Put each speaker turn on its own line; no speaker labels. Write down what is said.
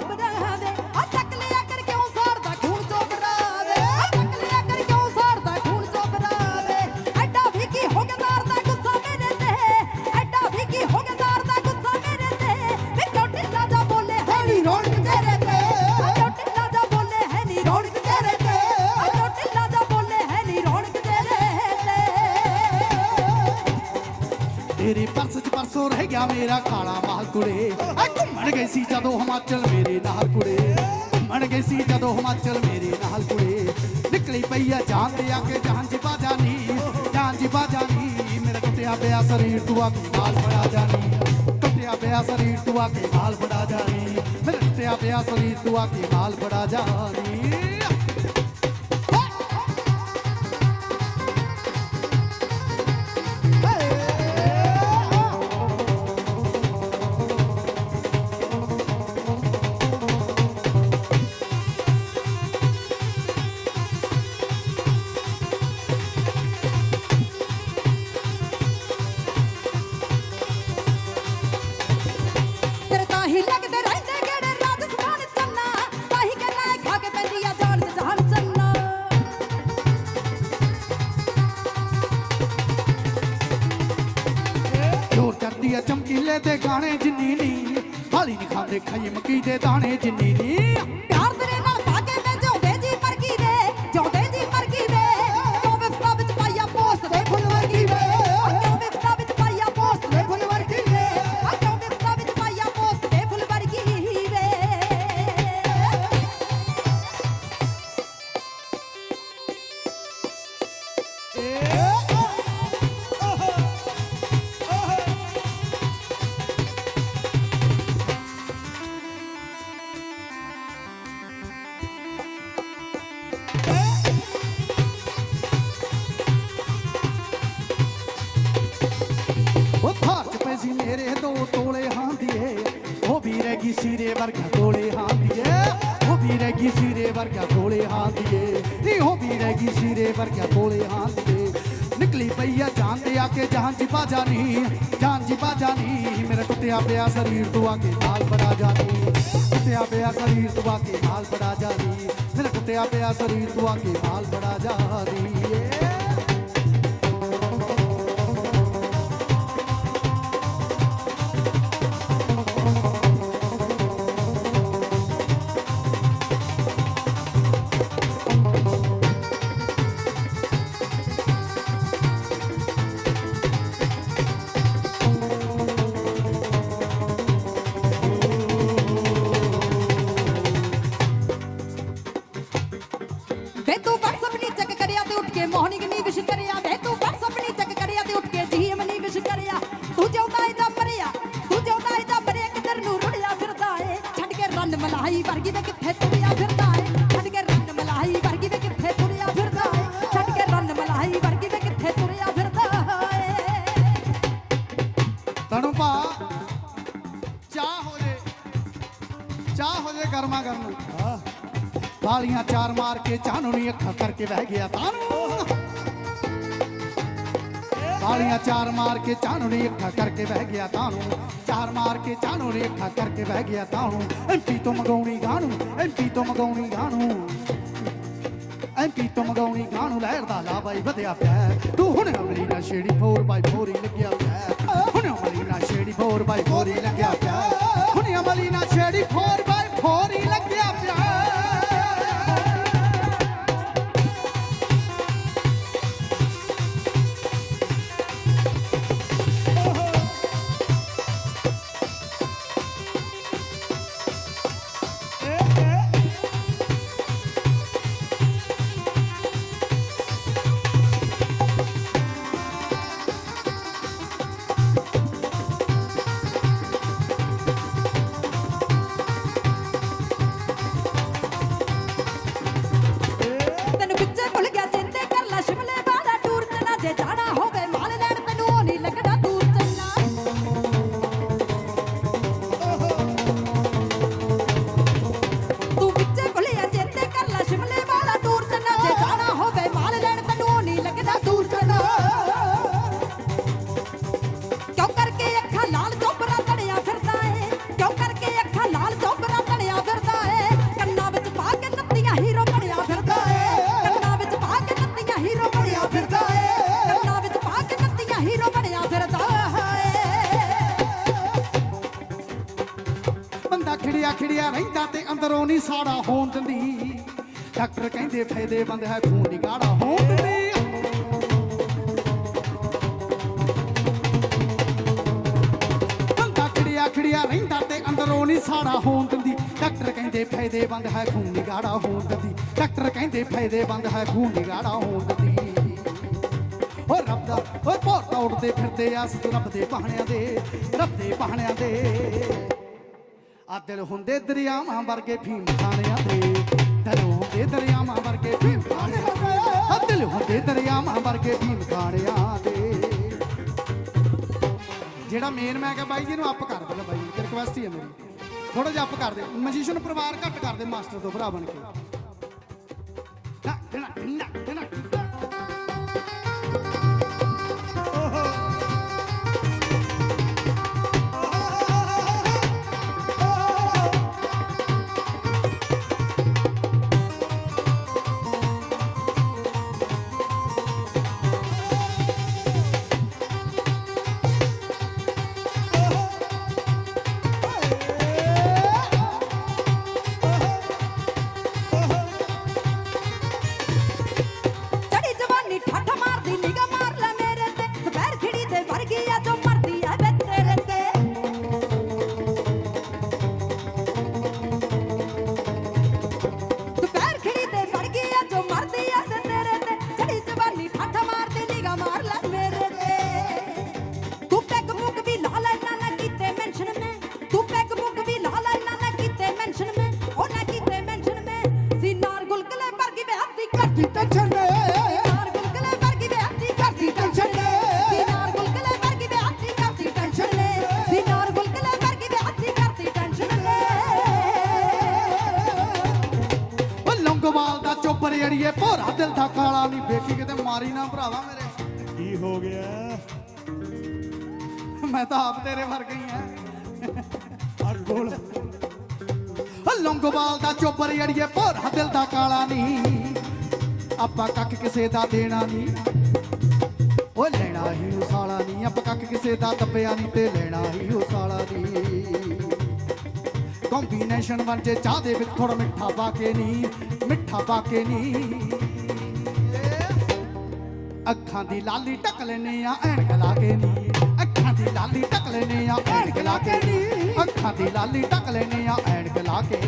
ਚੋਬਰਾ ਦੇ ਤੇਰੇ
ਪਰਸ 'ਚ ਪਰਸੋਂ ਰਹਿ ਗਿਆ ਮੇਰਾ ਕਾਲਾ ਮਾਲ ਕੁੜੇ। ਆ ਘੁੰਮਣ ਗਈ ਸੀ ਜਦੋਂ ਹਿਮਾਚਲ ਮੇਰੇ ਨਾਲ ਕੁੜੇ। ਘੁੰਮਣ ਗਈ ਸੀ ਜਦੋਂ ਹਿਮਾਚਲ ਮੇਰੇ ਨਾਲ ਕੁੜੇ। ਨਿਕਲੀ ਪਈ ਆ ਜਾਨ ਦੇ ਆ ਕੇ ਜਾਨ ਜੀ ਬਾਜਾਨੀ ਜਾਨ ਜੀ ਬਾਜਾਨੀ ਮੇਰਾ ਟੁੱਟਿਆ ਪਿਆ ਸਰੀਰ ਤੂੰ ਆ ਕੇ ਮਾਲ ਬੜਾ ਜਾਨੀ ਟੁੱਟਿਆ ਪਿਆ ਸਰੀਰ ਤੂੰ ਆ ਕੇ ਮਾਲ ਬੜਾ ਜਾਨੀ ਮੇਰਾ ਟੁੱਟਿਆ ਪਿਆ ਸਰੀਰ ਤੂੰ ਆ ਕੇ ਮਾਲ ਬੜਾ ਜਾਨੀ ਜੋਰ ਆ ਚਮਕੀਲੇ ਤੇ ਗਾਣੇ ਜਿੰਨੀ ਨੀ, ਹਾਲੀ ਨਹੀਂ ਖਾਂਦੇ, ਖਾਈ ਮੱਕੀ ਦੇ ਦਾਣੇ ਜਿੰਨੀ ਨੀ। ਤੋਲੇ ਹਾਂਦੀਏ ਉਹ ਵੀ ਰਹਿ ਗਈ ਵਰਗਾ ਤੋਲੇ ਹਾਂਦੀਏ ਉਹ ਵੀ ਰਹਿ ਗਈ ਵਰਗਾ ਤੋਲੇ ਹਾਂਦੀਏ ਨੀ ਉਹ ਵੀ ਰਹਿ ਗਈ ਵਰਗਾ ਤੋਲੇ ਹਾਂਦੀਏ ਨਿਕਲੀ ਪਈ ਆ ਜਾਨ ਤੇ ਆ ਕੇ ਜਹਾਨ ਜੀ ਬਾਜਾ ਨਹੀਂ ਜਾਨ ਜੀ ਬਾਜਾ ਨਹੀਂ ਮੇਰਾ ਟੁੱਟਿਆ ਪਿਆ ਸਰੀਰ ਤੂੰ ਆ ਕੇ ਨਾਲ ਬੜਾ ਜਾਨੀ ਟੁੱਟਿਆ ਪਿਆ ਸਰੀਰ ਤੂੰ ਆ ਕੇ ਨਾਲ ਬੜਾ ਜਾਨੀ ਮੇਰਾ ਟੁੱਟਿਆ ਪਿਆ ਸਰੀਰ ਤੂੰ ਆ ਕੇ ਨਾਲ ਬੜਾ ਜਾਨੀ ਏ ਚਾਹ ਹੋ ਜੇ ਗਰਮਾ ਗਰਮ। ਵਾਲੀਆਂ ਚਾਰ ਮਾਰ ਕੇ ਨਹੀਂ ਅੱਖਾਂ ਕਰਕੇ ਬਹਿ ਗਿਆ ਤਾਨੂੰ। ਵਾਲੀਆਂ ਚਾਰ ਮਾਰ ਕੇ ਨਹੀਂ ਅੱਖਾਂ ਕਰਕੇ ਬਹਿ ਗਿਆ ਤਾਨੂੰ। ਚਾਰ ਮਾਰ ਕੇ ਨਹੀਂ ਅੱਖਾਂ ਕਰਕੇ ਬਹਿ ਗਿਆ ਤਾਨੂੰ। ਐਮਪੀ ਤੋਂ ਮਗਾਉਣੀ ਗਾਣੂ ਐਮਪੀ ਤੋਂ ਮਗਾਉਣੀ ਗਾਣੂ। ਐਮਪੀ ਤੋਂ ਮਗਾਉਣੀ ਗਾਣੂ ਲਹਿਰ ਦਾ ਲਾ ਬਾਈ ਵਧਿਆ ਪਿਆ। ਤੂੰ ਹੁਣ ਅਮਲੀ ਨਾ ਛੇੜੀ 4x4 ਹੀ ਲੱਗਿਆ ਪਿਆ। ਹੁਣ ਅਮਲੀ ਨਾ ਛੇੜੀ 4x4 ਹੀ ਲੱਗਿਆ ਪਿਆ। ਹੁਣ ਅਮਲੀ ਨਾ ਛੇੜੀ 4x4 ਖਿੜਿਆ ਰਹਿੰਦਾ ਤੇ ਅੰਦਰੋਂ ਨਹੀਂ ਸਾੜਾ ਹੋਣ ਦਿੰਦੀ ਡਾਕਟਰ ਕਹਿੰਦੇ ਫਾਇਦੇਮੰਦ ਹੈ, ਖੂਨ ਦੀ ਗਾੜਾ ਹੋਣ ਦਿੰਦੀ ਬੰਦਾ ਰਹਿੰਦਾ ਤੇ ਅੰਦਰੋਂ ਨਹੀਂ ਸਾੜਾ ਹੋਣ ਦਿੰਦੀ ਡਾਕਟਰ ਕਹਿੰਦੇ ਫਾਇਦੇਮੰਦ ਹੈ, ਖੂਨ ਦੀ ਗਾੜਾ ਹੋਣ ਦਿੰਦੀ ਡਾਕਟਰ ਕਹਿੰਦੇ ਫਾਇਦੇਮੰਦ ਹੈ, ਖੂਨ ਦੀ ਗਾੜਾ ਹੋਣ ਦਿੰਦੀ ਓ ਰੱਬ ਦਾ ਓ ਪੋਤਾ ਉੱਡਦੇ ਫਿਰਦੇ ਆ ਅਸੀਂ ਰੱਬ ਦੇ ਪਹਾਣਿਆਂ ਦੇ, ਰੱਬ ਦੇ ਪਹਾਣਿਆਂ ਦੇ। ਆ ਦਿਲ ਹੁੰਦੇ ਦਰਿਆਵਾਂ ਵਰਗੇ ਫੀਮ ਖਾਣਿਆਂ ਦੇ ਦਿਲ ਹੁੰਦੇ ਦਰਿਆਵਾਂ ਵਰਗੇ ਫੀਮ ਖਾਣਿਆਂ ਦੇ ਆ ਦਿਲ ਹੁੰਦੇ ਦਰਿਆਵਾਂ ਵਰਗੇ ਫੀਮ ਖਾਣਿਆਂ ਦੇ ਜਿਹੜਾ ਮੇਨ ਮੈਂ ਕਿਹਾ ਬਾਈ ਜੀ ਨੂੰ ਅੱਪ ਕਰ ਪਹਿਲਾਂ ਬਾਈ ਜੀ ਰਿਕਵੈਸਟ ਹੀ ਹੈ ਮੇਰੀ। ਥੋੜਾ ਜਿਹਾ ਅੱਪ ਕਰ ਦੇ। ਮਜੀਸ਼ੀਅਨ ਪਰਿਵਾਰ ਘੱਟ ਕਰ ਦੇ ਮਾਸਟਰ ਤੋਂ ਭਰਾ ਬਣ ਕੇ। ਨਾ ਨਾ ਨਾ ਨਾ।
ਕਰਦੀ ਟੈਨਸ਼ਨ ਮੈਂ ਨਾਰ ਗੁਲਗਲੇ ਵਰਗੀ ਵੇ ਹੱਥੀ ਕਰਦੀ ਟੈਨਸ਼ਨ ਨੇ ਸੀ ਨਾਰ ਗੁਲਗਲੇ ਵਰਗੀ ਵੇ ਹੱਥੀ ਕਰਦੀ ਟੈਨਸ਼ਨ ਨੇ ਸੀ ਨਾਰ ਗੁਲਗਲੇ ਵਰਗੀ ਵੇ ਹੱਥੀ ਕਰਦੀ ਟੈਨਸ਼ਨ ਨੇ
ਓ ਲੌਂਗੋਵਾਲ ਦਾ ਚੋਬਰ ਅੜੀਏ ਭੋਰਾ ਦਿਲ ਦਾ ਕਾਲਾ ਨਹੀਂ ਕਿਤੇ ਮਾਰੀ ਨਾ ਭਰਾਵਾ ਮੇਰੇ।
ਕੀ ਹੋ ਗਿਆ?
ਮੈਂ ਤਾਂ ਆਪ ਤੇਰੇ ਵਰਗਾ ਹੀ ਆ।
ਆ ਬੋਲ।
ਓ ਲੌਂਗੋਵਾਲ ਦਾ ਚੋਬਰ ਅੜੀਏ ਭੋਰਾ ਦਿਲ ਦਾ ਕਾਲਾ ਨਹੀਂ ਆਪਾਂ ਕੱਖ ਕਿਸੇ ਦਾ ਦੇਣਾ ਨਹੀਂ। ਉਹ ਲੈਣਾ ਹੀ ਉਹ ਸਾਲਾ ਨਹੀਂ, ਆਪਾਂ ਕੱਖ ਕਿਸੇ ਦਾ ਦੱਬਿਆ ਨਹੀਂ ਤੇ ਲੈਣਾ ਹੀ ਉਹ ਸਾਲਾ ਨਹੀਂ। ਕੰਬੀਨੇਸ਼ਨ ਬਣ ਚਾਹ ਦੇ ਵਿੱਚ ਥੋੜਾ ਮਿੱਠਾ ਪਾ ਕੇ ਨਹੀਂ ਮਿੱਠਾ ਪਾ ਕੇ ਨਹੀਂ ਅੱਖਾਂ ਦੀ ਲਾਲੀ ਟਕ ਲੈਨੇ ਆ, ਐਨਕ ਲਾ ਕੇ ਨੀ। ਅੱਖਾਂ ਦੀ ਲਾਲੀ ਟਕ ਲੈਨੇ ਆ, ਐਨਕ ਲਾ ਕੇ ਨੀ। ਅੱਖਾਂ ਦੀ ਲਾਲੀ ਟਕ ਲੈਨੇ ਆ, ਐਨਕ ਲਾ ਕੇ।